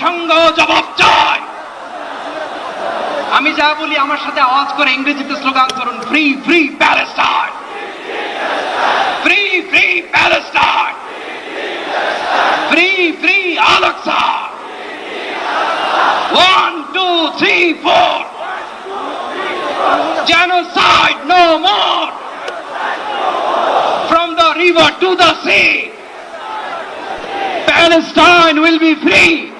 জাতিসংঘ জবাব চায় আমি যা বলি আমার সাথে আওয়াজ করে ইংরেজিতে স্লোগান করুন free free Palestine free free Palestine free free Al Aqsa one two three four genocide no more! From the river to the sea! Palestine will be free!